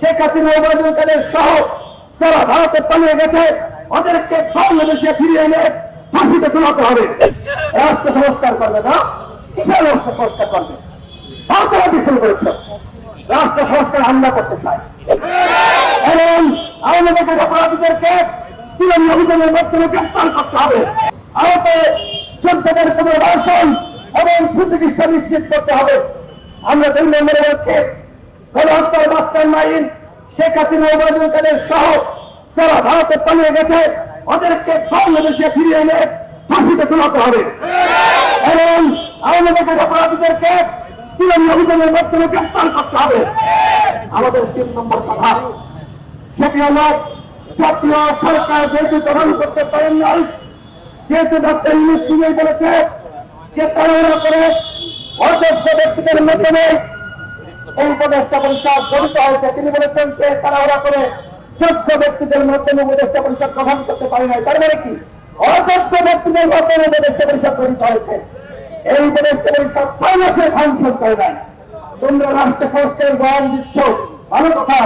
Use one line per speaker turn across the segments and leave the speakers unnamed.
শেখ হাসিনা ওবায়দুল কাদের সহ যারা ভারতে পালিয়ে গেছে, ওদেরকে বাংলাদেশে ফিরিয়ে এনে ফাঁসিতে তোলাতে হবে। রাষ্ট্র সংস্কার করবে না, কিসের রাষ্ট্র সংস্কার করবে? ভারতবাদী শুরু করেছে। রাষ্ট্র সংস্কার হামলা করতে চায় এবং আওয়ামী লীগের অপরাধীদেরকে অভিযানের মাধ্যমে গ্রেপ্তার করতে হবে। যোদ্ধাদের পুনর্বাসন এবং সুচিকিৎসা নিশ্চিত করতে হবে। আমরা দুই নম্বরে বলছি গণহত্যার মাস্টার মাইন শেখ হাসিনা ওবায়দুল কাদের সহ যারা ভারতে পালিয়ে গেছে, ওদেরকে বাংলাদেশে ফিরিয়ে এনে ফাঁসিতে তোলাতে হবে। এবং আওয়ামী অপরাধীদেরকে চিরনি অভিযানের মাধ্যমে গ্রেপ্তার করতে হবে। আমাদের তিন নম্বর কথা, সেটি হল, জাতীয় সরকার যেহেতু গ্রহণ করতে পারেন নাই, যেহেতু ডক্টর নিজেই বলেছে যে তাড়াহুড়া করে অযোগ্য ব্যক্তিদের মাধ্যমে এই উপদেষ্টা পরিষদ গঠিত হয়েছে। তিনি বলেছেন যে তাড়াহুড়া করে যোগ্য ব্যক্তিদের মাধ্যমে উপদেষ্টা পরিষদ গ্রহণ করতে পারে নাই। তার মানে কি? অযোগ্য ব্যক্তিদের মাধ্যমে উপদেষ্টা পরিষদ গঠিত হয়েছে। এই উপদেষ্টা পরিষদ ছয় মাসের ফাংশন করে নাই। তোমরা রাষ্ট্র সংস্কারের বয়ান দিচ্ছ, ভালো কথা।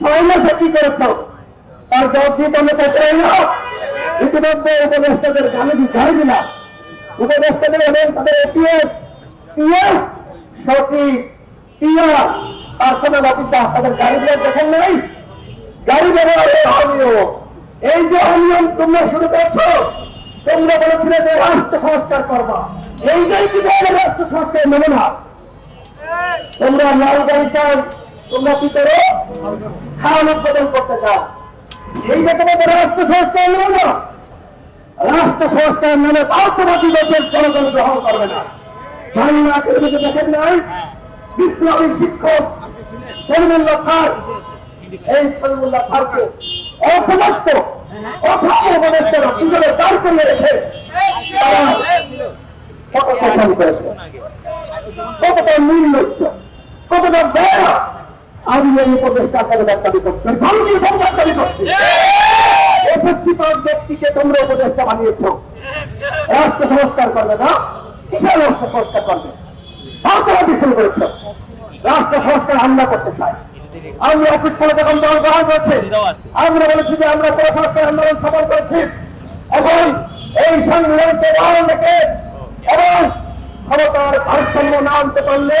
ছয় মাসে কি করেছ? তার জবাব দিয়ে তোমরা চাইতে না। ইতিমধ্যে উপদেষ্টাদের গালি গাড়ি দিলাম। উপদেষ্টাদের এবং তাদের এপিএস, পিএস সচিব গাড়ি রাষ্ট্র সংস্কার করবা। রাষ্ট্র সংস্কার মেনে না গাড়ি চাও, তোমরা কি করো? খাওয়ান উৎপাদন করতে চাও। এইটা তোমাদের রাষ্ট্র সংস্কার নেবে না রাষ্ট্র সংস্কার নামে আন্তর্জাতিক দেশের জনগণ গ্রহণ করবে না। বাংলা দেখেন নাই বিপ্লবী শিক্ষক সলিমুল্লাহ খান এই সলিমুল্লাহ খানকে আমি ব্যক্তিকে তোমরা উপদেষ্টা বানিয়েছ। রাষ্ট্র সংস্কার করবে না, কিসের রাষ্ট্র সংস্কার করবে? ভারতবাদী শুরু করেছ। রাষ্ট্র সংস্কার হামলা করতে আমরা অফিস সালে যখন দল গ্রহণ করেছে, আমরা বলেছি যে আমরা সংস্কার আন্দোলন সফল করেছি। এবং এই সংবিধানকে গ্রহণ রেখে এবং ক্ষমতার ভারসাম্য না আনতে পারলে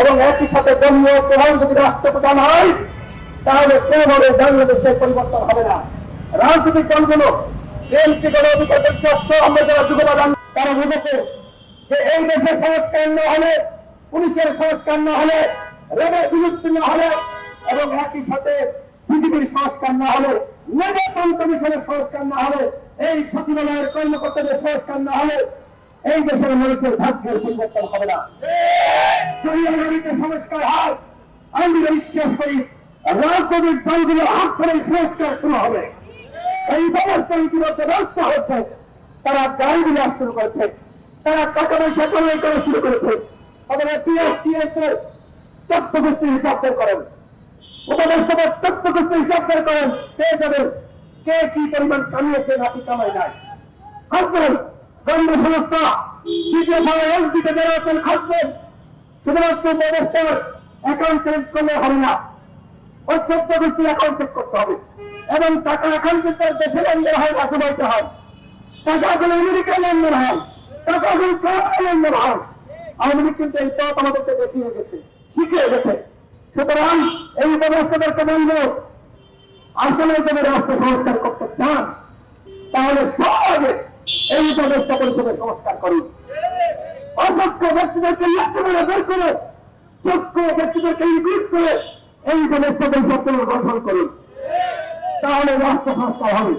এবং একই সাথে দলীয় প্রধান যদি রাষ্ট্রপ্রধান হয়, তাহলে কোনোভাবে বাংলাদেশের পরিবর্তন হবে না। রাজনৈতিক দলগুলো, বিএনপি গণ অধিকার পরিষদ সহ আমরা যারা যুবদল তারা বুঝেছে যে এই দেশের সংস্কার না হলে পুলিশের সংস্কার না হলে, রেলের বিলুপ্তি না হলে এবং একই সাথে বিজেপির সংস্কার না হলে, নির্বাচন কমিশনের সংস্কার না হলে, এই সচিবালয়ের কর্মকর্তাদের সংস্কার না হলে এই দেশের মানুষের ভাগ্যের পরিবর্তন হবে না। যদি আগামীতে সংস্কার হয়, আমি বিশ্বাস করি রাজনৈতিক দলগুলো হাত ধরে সংস্কার শুরু হবে। এই ব্যবস্থা ইতিমধ্যে ব্যর্থ হচ্ছে, তারা গাড়ি বিলাস শুরু করেছে, তারা টাকা পয়সা কামাই করা শুরু করেছে। হিসাব বের করেন। উপদেষ্টাদের হিসাব বের করেন, কে কি পরিমাণ কামিয়েছে নাকি কামাই নাই শুধুমাত্র উপদেষ্টার অ্যাকাউন্ট চেক করলে হবে না, ওই চোদ্দ গোষ্ঠীর অ্যাকাউন্ট চেক করতে হবে। এবং টাকা কিন্তু আর দেশে লেনদেন হয় দুবাইতে হয়। টাকাগুলো আমেরিকায় লেনদেন হয় টাকাগুলো কানাডায় লেনদেন হয়। আওয়ামী কিন্তু এই পথ আমাদেরকে দেখিয়ে গেছে, শিখিয়ে গেছে। সুতরাং এই উপদেষ্টাদেরকে বলব, আসলে যদি রাষ্ট্র সংস্কার করতে চান, তাহলে সবাই এই উপদেষ্টা পরিষদের সংস্কার করুন। অযোগ্য ব্যক্তিদেরকে লক্ষ্য করে বের করে, যোগ্য ব্যক্তিদেরকে ইঙ্গিত করে এই উপদেষ্টা পরিষদ গঠন করুন। তাহলে রাষ্ট্র সংস্কার হবে।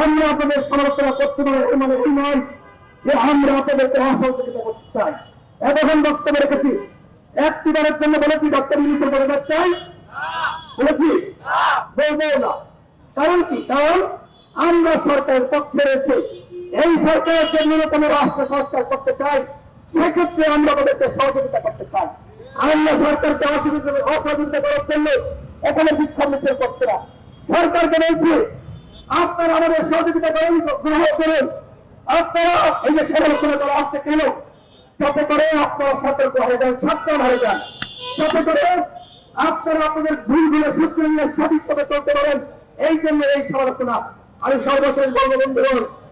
আমরা আপনাদের সমালোচনা করতে পারি এই মানে এই নয় যে আমরা আপনাদেরকে অসহযোগিতা করতে চাই। এতক্ষণ বক্তব্য রেখেছি। একটি বারের জন্য বলেছি, ডক্টর ইউনিসের পদত্যাগ চাই বলেছি, বলব না। কারণ কি? কারণ আমরা সরকারের পক্ষে রয়েছে। এই সরকারের যে ন্যূনতম রাষ্ট্র সংস্কার করতে চাই, সেক্ষেত্রে আমরা তাদেরকে সহযোগিতা করতে চাই। আমরা সরকারকে অসুবিধা অসহযোগিতা করার জন্য এখানে বিক্ষোভ মিছিল করছে না। সরকারকে বলছি, আপনারা আমাদের সহযোগিতা করেন, গ্রহণ করুন। আপনারা এই যে সমালোচনা করা হচ্ছে কেন? যাতে করে আপনারা সতর্ক হয়ে যান, সাবধান হয়ে যান। যাতে করে আপনারা আপনাদের ভুলগুলো সূত্র নিয়ে সঠিকভাবে চলতে পারেন। এই জন্য এই সমালোচনা। আমি সর্বশেষ বঙ্গবন্ধু